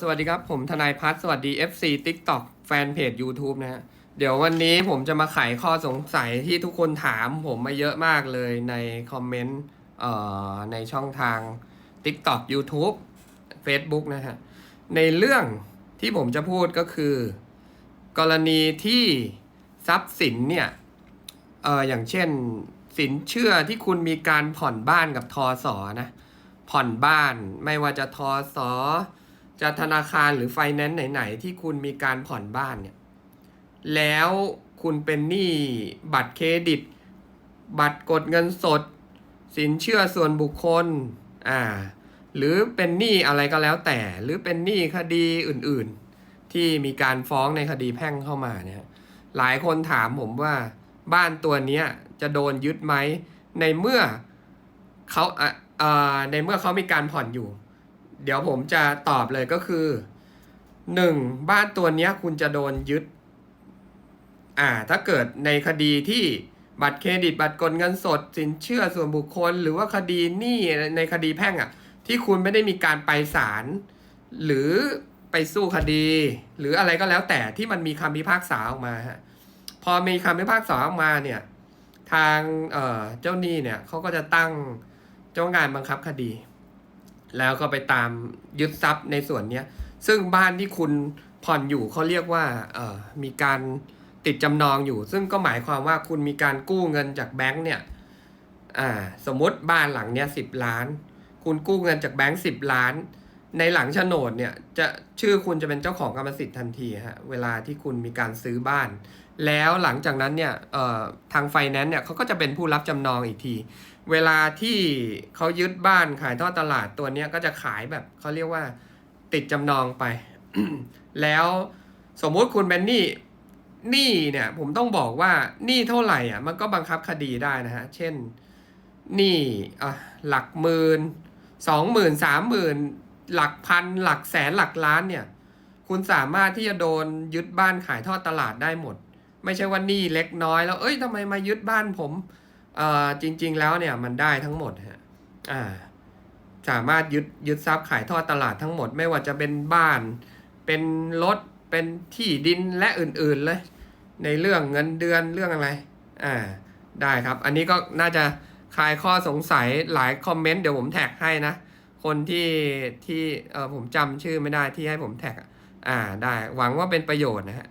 สวัสดีครับ ผมทนายพัฒสวัสดี FC TikTok แฟนเพจ YouTube นะฮะเดี๋ยววันนี้ผมจะมาไขข้อสงสัยที่ทุกคนถามผมมาเยอะมากเลยในคอมเมนต์ในช่องทาง TikTok YouTube Facebook นะฮะในเรื่องที่ผมจะพูดก็คือ กรณีที่ทรัพย์สินเนี่ยอออย่างเช่น สินเชื่อที่คุณมีการผ่อนบ้านกับทอสอนะผ่อนบ้านไม่ว่าจะทอสอ จะธนาคารหรือไฟแนนซ์ไหน ๆ ที่คุณมีการผ่อนบ้านเนี่ย แล้วคุณเป็นหนี้บัตรเครดิต บัตรกดเงินสด สินเชื่อส่วนบุคคล อ่า หรือเป็นหนี้อะไรก็แล้วแต่ หรือเป็นหนี้คดีอื่น ๆ ที่มีการฟ้องในคดีแพ่งเข้ามาเนี่ย หลายคนถามผมว่าบ้านตัวเนี้ยจะโดนยึดไหมในเมื่อเขาอ่อ่าในเมื่อเขามีการผ่อนอยู่ เดี๋ยวผมจะตอบเลยก็คือหนึ่งบ้านตัวนี้คุณจะโดนยึด อ่า ถ้าเกิดในคดีที่บัตรเครดิตบัตรกดเงินสด สินเชื่อส่วนบุคคล หรือว่าคดีหนี้ในคดีแพ่งอะ ที่คุณไม่ได้มีการไปศาลหรือไปสู้คดี หรืออะไรก็แล้วแต่ที่มันมีคำพิพากษาออกมาฮะพอมีคำพิพากษาออกมาเนี่ย ทางเเจ้าหนี้เนี่ยเขาก็จะตั้งเจ้างานบังคับคดี แล้วก็ไปตามยึดทรัพย์ในส่วนเนี้ย ซึ่งบ้านที่คุณผ่อนอยู่เขาเรียกว่าเออมีการติดจำนองอยู่ ซึ่งก็หมายความว่าคุณมีการกู้เงินจากแบงก์เนี่ยอ่าสมมติบ้านหลังเนี้ยสิบล้าน คุณกู้เงินจากแบงก์สิบล้าน ในหลังโฉนดเนี่ยจะชื่อคุณจะเป็นเจ้าของกรรมสิทธิ์ทันทีฮะเวลาที่คุณมีการซื้อบ้าน แล้วหลังจากนั้นเนี่ยทางไฟแนนซ์เนี่ยเขาก็จะเป็นผู้รับจำนองอีกที เวลาที่เขายึดบ้านขายทอดตลาดตัวเนี้ยก็จะขายแบบเขาเรียกว่าติดจำนองไป แล้วสมมุติคุณเป็นหนี้หนี้เนี่ยผมต้องบอกว่าหนี้เท่าไหร่อะมันก็บังคับคดีได้นะฮะเช่นหนี้อะหลักหมื่นสองหมื่นสามหมื่น หลักพันหลักแสนหลักล้านเนี่ย คุณสามารถที่จะโดนยึดบ้านขายทอดตลาดได้หมด ไม่ใช่ว่านี้เล็กน้อยแล้วเอ้ยทำไมมายึดบ้านผมเอ่อจริง ๆ แล้วเนี่ยมันได้ทั้งหมดฮะอ่าสามารถยึดยึดทรัพย์ขายทอดตลาดทั้งหมด ไม่ว่าจะเป็นบ้าน เป็นรถเป็นที่ดินและอื่นๆเลย ในเรื่องเงินเดือนเรื่องอะไรอ่าได้ครับ อันนี้ก็น่าจะคลายข้อสงสัยหลายคอมเมนต์เดี๋ยวผมแท็กให้นะ คนที่ที่เออผมจำชื่อไม่ได้ที่ให้ผมแท็กอะอ่าได้หวังว่าเป็นประโยชน์นะฮะ